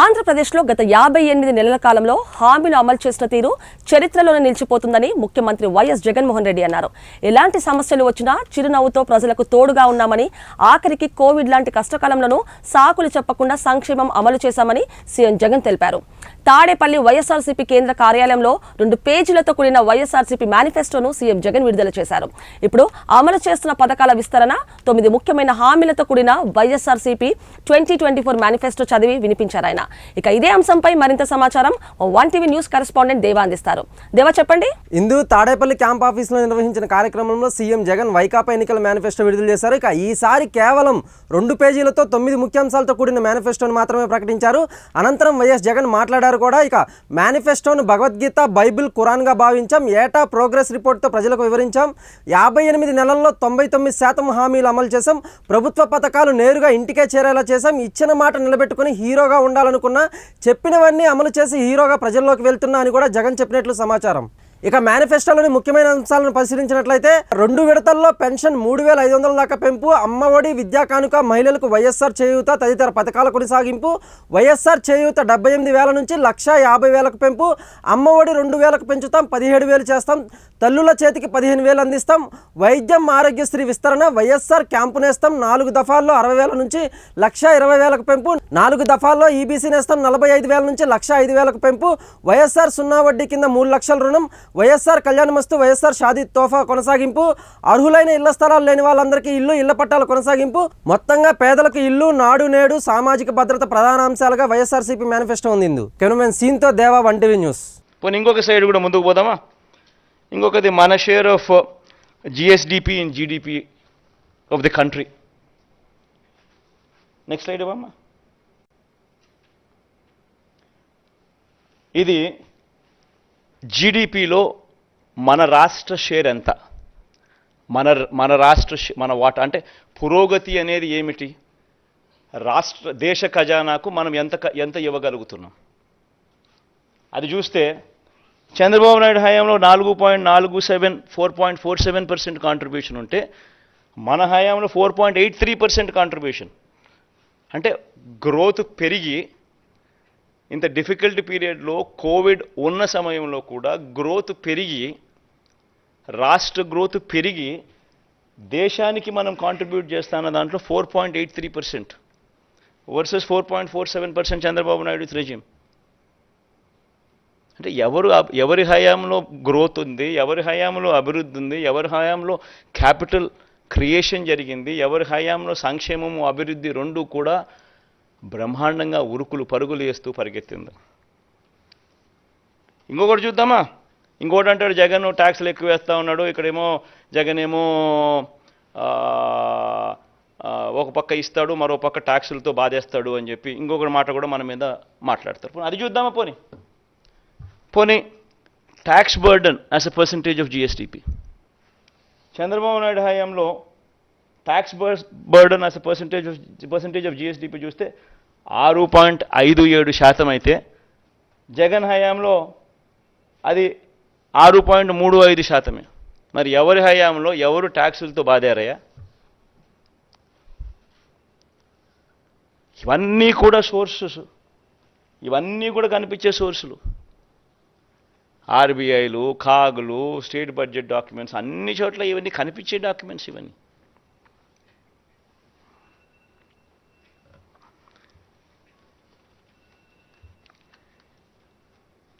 ఆంధ్రప్రదేశ్లో గత యాభై ఎనిమిది నెలల కాలంలో హామీలు అమలు చేసిన తీరు చరిత్రలోనే నిలిచిపోతుందని ముఖ్యమంత్రి వైఎస్ జగన్మోహన్ రెడ్డి అన్నారు. ఎలాంటి సమస్యలు వచ్చినా చిరునవ్వుతో ప్రజలకు తోడుగా ఉన్నామని ఆఖరికి కోవిడ్ లాంటి కష్టకాలంలోనూ సాకులు చెప్పకుండా సంక్షేమం అమలు చేశామని సీఎం జగన్ తెలిపారు. తాడేపల్లి వైఎస్ఆర్సీపీ కేంద్ర కార్యాలయంలో రెండు పేజీలతో కూడిన వైఎస్ఆర్సీపీ మేనిఫెస్టోను సీఎం జగన్ విడుదల చేశారు. ఇప్పుడు అమలు చేస్తున్న పథకాల విస్తరణ తొమ్మిది ముఖ్యమైన హామీలతో కూడిన YSRCP twenty twenty four manifesto చదివి వినిపించారు ఆయన. ఇక ఇదే అంశంపై మరింత సమాచారం వన్ టీవీ న్యూస్ కరెస్పాండెంట్ దేవా అందిస్తారు. దేవా చెప్పండి. ఇందు తాడేపల్లి క్యాంప్ ఆఫీస్లో నిర్వహించిన కార్యక్రమంలో సీఎం జగన్ వైకాపా ఎన్నికల మేనిఫెస్టో విడుదల చేశారు. ఇక ఈసారి కేవలం రెండు పేజీలతో తొమ్మిది ముఖ్యాంశాలతో కూడిన మేనిఫెస్టోను మాత్రమే ప్రకటించారు. అనంతరం వైఎస్ జగన్ మాట్లాడారు. కూడా ఇక మేనిఫెస్టోను భగవద్గీత బైబిల్ ఖురాన్గా భావించాం. ఏటా ప్రోగ్రెస్ రిపోర్ట్తో ప్రజలకు వివరించాం. యాభై ఎనిమిది నెలల్లో తొంభై తొమ్మిది శాతం హామీలు అమలు చేశాం. ప్రభుత్వ పథకాలు నేరుగా ఇంటికే చేరేలా చేశాం. ఇచ్చిన మాట నిలబెట్టుకుని హీరోగా ఉండాలనుకున్నా చెప్పినవన్నీ అమలు చేసి హీరోగా ప్రజల్లోకి వెళ్తున్నా అని కూడా జగన్ చెప్పినట్లు సమాచారం. ఇక మేనిఫెస్టోలోని ముఖ్యమైన అంశాలను పరిశీలించినట్లయితే రెండు విడతల్లో పెన్షన్ మూడు వేల ఐదు వందల దాకా పెంపు అమ్మఒడి విద్యా కానుక మహిళలకు వైఎస్ఆర్ చేయూత తదితర పథకాల కొనసాగింపు వైఎస్ఆర్ చేయూత డెబ్బై ఎనిమిది వేల నుంచి లక్ష యాభై వేలకు పెంపు అమ్మఒడి రెండు వేలకు పెంచుతాం పదిహేడు వేలు చేస్తాం తల్లుల చేతికి పదిహేను వేలు అందిస్తాం వైద్యం ఆరోగ్యశ్రీ విస్తరణ వైఎస్ఆర్ క్యాంపు నేస్తాం నాలుగు దఫాల్లో అరవై వేల నుంచి లక్ష ఇరవై వేలకు పెంపు నాలుగు దఫాల్లో ఈబీసీ నేస్తాం నలభై ఐదు వేల నుంచి లక్ష ఐదు వేలకు పెంపు వైఎస్ఆర్ సున్నా వడ్డీ కింద మూడు లక్షల రుణం వైఎస్ఆర్ కళ్యాణమస్తు వైఎస్ఆర్ షాదీ తోఫా కొనసాగింపు అర్హులైన ఇళ్ళ స్థలాలు లేని వాళ్ళందరికీ ఇల్లు ఇళ్ళ పట్టాల కొనసాగింపు మొత్తంగా పేదలకు ఇల్లు నాడు నేడు సామాజిక భద్రత ప్రధాన అంశాలుగా వైఎస్ఆర్సీపీ మేనిఫెస్టో ఉంది కెమెరామెన్ సీన్తో దేవా వన్ టీవీ న్యూస్. పోనీ ఇంకొక సైడ్ కూడా ముందుకు పోదామా? ఇంకొకది మన share of GSDP in GDP of the country. Next slide ఇవ్వమ్మా ఇది జీడిపిలో మన రాష్ట్ర షేర్ ఎంత? మన మన రాష్ట్ర మన వాటా అంటే పురోగతి అనేది ఏమిటి? రాష్ట్ర దేశ ఖజానాకు మనం ఎంత ఎంత ఇవ్వగలుగుతున్నాం? అది చూస్తే చంద్రబాబు నాయుడు హయాంలో నాలుగు పాయింట్ నాలుగు seven four point four seven percent contribution ఉంటే మన హయాంలో four point eight three percent contribution అంటే గ్రోత్ పెరిగి ఇంత డిఫికల్ట్ పీరియడ్లో కోవిడ్ ఉన్న సమయంలో కూడా గ్రోత్ పెరిగి రాష్ట్ర గ్రోత్ పెరిగి దేశానికి మనం కాంట్రిబ్యూట్ చేస్తాన్న దాంట్లో four point eight three percent versus four point four seven percent Chandrababu Naidu resume అంటే ఎవరు అబ్- ఎవరి హయాంలో గ్రోత్ ఉంది ఎవరి హయాంలో అభివృద్ధి ఉంది ఎవరి హయాంలో క్యాపిటల్ క్రియేషన్ జరిగింది ఎవరి హయాంలో సంక్షేమము అభివృద్ధి రెండు కూడా బ్రహ్మాండంగా ఉరుకులు పరుగులు వేస్తూ పరిగెత్తింది. ఇంకొకటి చూద్దామా? ఇంకోటి అంటాడు జగన్ ట్యాక్స్లు ఎక్కువ వేస్తూ ఉన్నాడు. ఇక్కడేమో జగన్ ఏమో ఒక పక్క ఇస్తాడు మరో పక్క ట్యాక్సులతో బాధేస్తాడు అని చెప్పి ఇంకొకటి మాట కూడా మన మీద మాట్లాడతారు. పోనీ అది చూద్దామా పోనీ? పోనీ tax burden as a percentage of GSDP. Chandrababu Naidu హయాంలో tax burden as a percentage of percentage of GSDP చూస్తే ఆరు పాయింట్ ఐదు ఏడు శాతం అయితే జగన్ హయాంలో అది ఆరు పాయింట్ మూడు ఐదు శాతమే. మరి ఎవరి హయాంలో ఎవరు ట్యాక్సులతో బాధారయ్యా? ఇవన్నీ కూడా సోర్సెస్. ఇవన్నీ కూడా కనిపించే సోర్సులు. ఆర్బీఐలు కాగులు స్టేట్ బడ్జెట్ డాక్యుమెంట్స్ అన్ని చోట్ల ఇవన్నీ కనిపించే డాక్యుమెంట్స్ ఇవన్నీ.